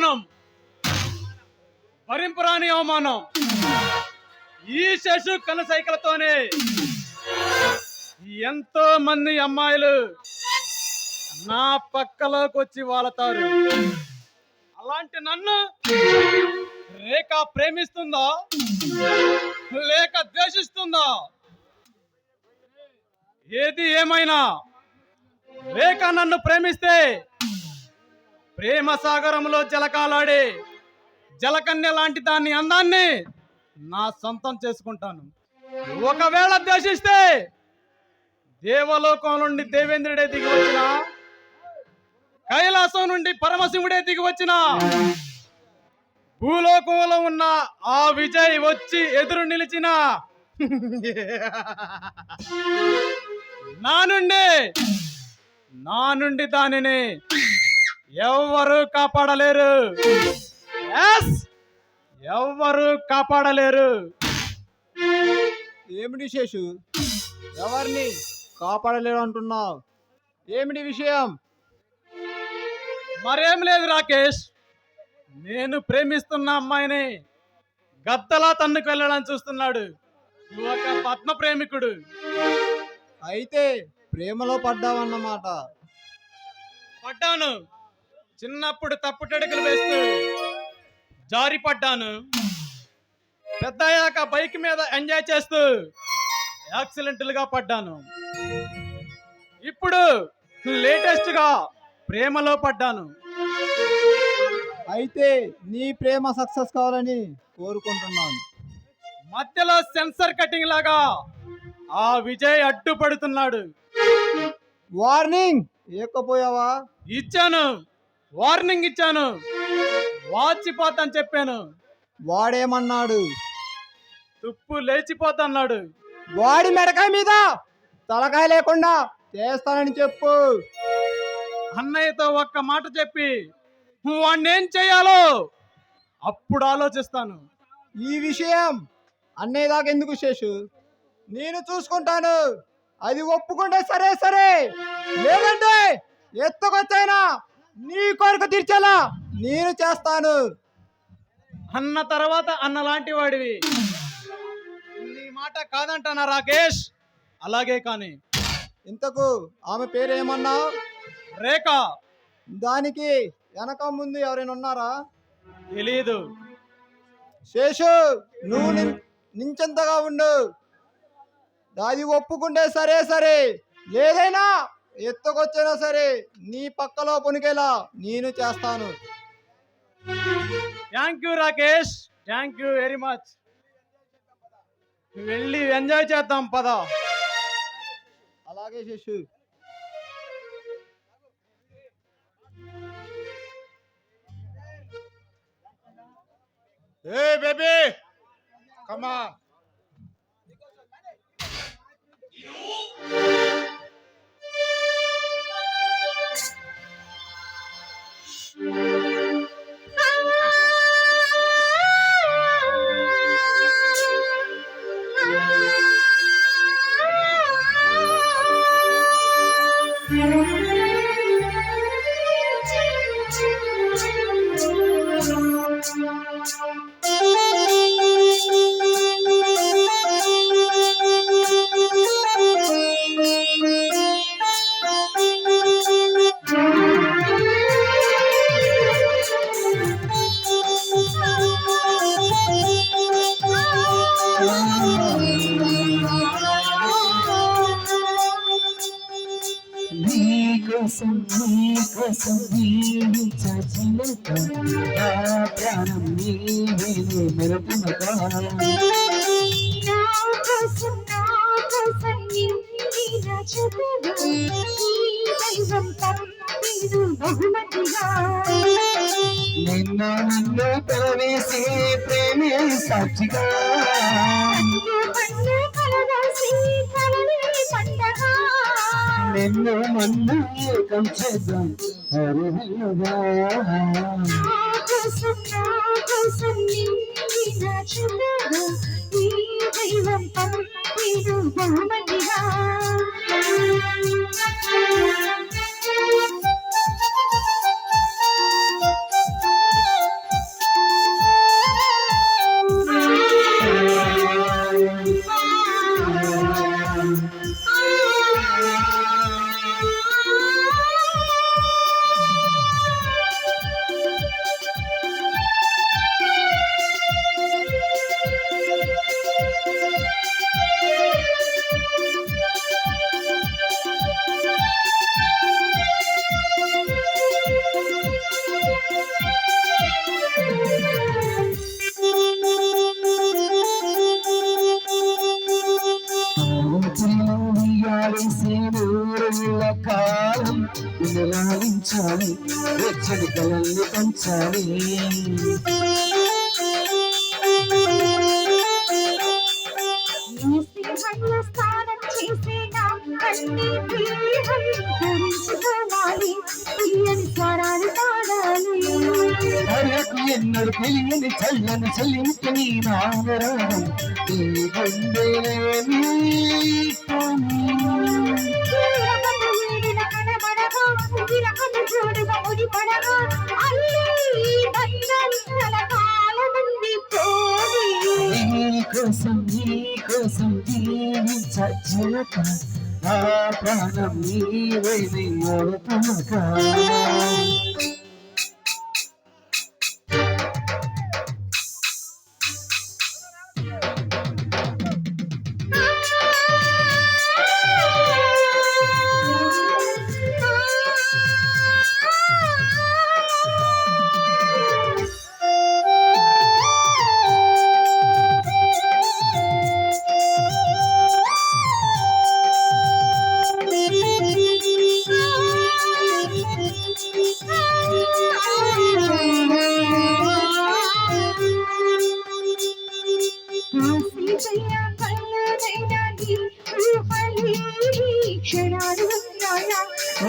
అవమానం. భరింపురాని అవమానం. ఈ శశు కనసైకలతోనే ఎంతో మంది అమ్మాయిలు నా పక్కలోకి వచ్చి వాళ్తారు అలాంటి నన్ను రేఖ ప్రేమిస్తుందా? లేక ద్వేషిస్తుందా? ఏది ఏమైనా రేఖ నన్ను ప్రేమిస్తే ప్రేమ సాగరంలో జలకాలాడే జలకన్య లాంటి దాన్ని అందాన్ని నా సొంతం చేసుకుంటాను. ఒకవేళ ద్వేషిస్తే దేవలోకం నుండి దేవేంద్రుడే దిగి వచ్చిన కైలాసం నుండి పరమశివుడే దిగి వచ్చిన భూలోకంలో ఉన్న ఆ విజయ్ వచ్చి ఎదురు నిలిచిన నా నుండి నా నుండి దానిని ఎవ్వరు కాపాడలేరు. ఎస్ ఎవ్వరు కాపాడలేరు. ఏమిటి శేషు? ఎవరిని కాపాడలేడు అంటున్నావు? ఏమిటి విషయం? మరేం లేదు రాకేష్. నేను ప్రేమిస్తున్న అమ్మాయిని గద్దలా తన్నుకు వెళ్ళడానికి చూస్తున్నాడు. ఒక పద్మ ప్రేమికుడు. అయితే ప్రేమలో పడ్డావన్నమాట. పడ్డాను. చిన్నప్పుడు తప్పుటడుగులు వేస్తూ జారి పడ్డాను పెద్ద అయ్యాక బైక్ మీద ఎంజాయ్ చేస్తూ యాక్సిడెంటల్గా పడ్డాను. ఇప్పుడు లేటెస్ట్గా ప్రేమలో పడ్డాను. అయితే నీ ప్రేమ సక్సెస్ కావాలని కోరుకుంటున్నాను. మధ్యలో సెన్సర్ కటింగ్ లాగా ఆ విజయ్ అడ్డుపడుతున్నాడు. వార్నింగ్ ఏకపోయావా ఇచ్చాను. వార్నింగ్ ఇచ్చాను. వాచిపోతాను చెప్పాను. వాడేమన్నాడు? తుప్పు లేచిపోతన్నాడు. వాడి మెడకాయ మీద తలకాయ లేకుండా చేస్తానని చెప్పు. అన్నయ్యతో ఒక్క మాట చెప్పి వాణ్ణి ఏం చేయాలో అప్పుడు ఆలోచిస్తాను. ఈ విషయం అన్నయ్య దాకా ఎందుకు శేషు? నేను చూసుకుంటాను. అది ఒప్పుకుంటే సరే సరే. లేదంటే ఎత్తుకొచ్చైనా? నీ కొరకు తీర్చేలా నేను చేస్తాను. అన్న తర్వాత అన్న లాంటి వాడివి. నీ మాట కాదంటానా రాకేష్? అలాగే కానీ. ఇంతకు ఆమె పేరు ఏమన్నా రేఖ. దానికి వెనక ముందు ఎవరైనా ఉన్నారా? తెలీదు. శేషు నువ్వు నించెంతగా ఉండు. అది ఒప్పుకుంటే సరే సరే. లేదైనా ఎత్తుకొచ్చినా సరే నీ పక్కలో పొనికేలా నేను చేస్తాను. Thank you Rakesh thank you very much వెళ్ళి ఎంజాయ్ చేద్దాం పద. అలాగే శేషు. Hey, baby! Come నీవు చచ్చినత నా ప్రాణం నీవే మెరుపునక నిన్న నన్ను పిలవేసి ప్రేమే సాక్షిగా నిన్ను మంది ఏకం చేద్దాం. హరిహరగా కాలం నిన్ను లాలించాలి వెచ్చని కలల్ని పంచాలి. స్నానం చేసేనా కన్నీ ధరించుకోవాలి తీయని స్వరాలు పాడాలి అరకు ఎన్నడు తెలియని చల్లని చల్లించని నాగరాగం కోసం నీ కోసం జీవించక నా ప్రాణం నీవే నీ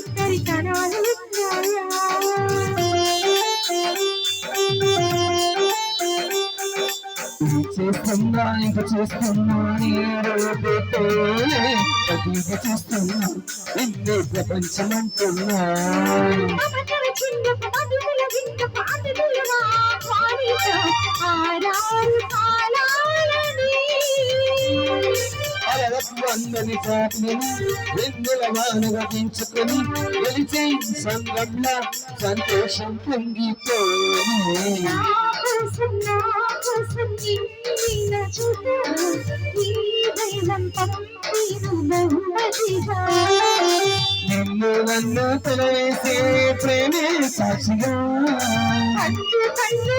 ఒంటరితనాలు ఉన్నాయా చేస్తున్నా ఇంక చేస్తున్నా చూస్తున్నా ఇన్ని ప్రపంచమంటున్నా. ఆరారు కాలా అలలకు అందని వెన్నెల వానగా పెంచుకొని గెలిచే సంగంలా సంతోషం పొంగిపోయి నిన్ను నన్ను తలవేసే ప్రేమే సాక్షిగా. కన్ను కన్ను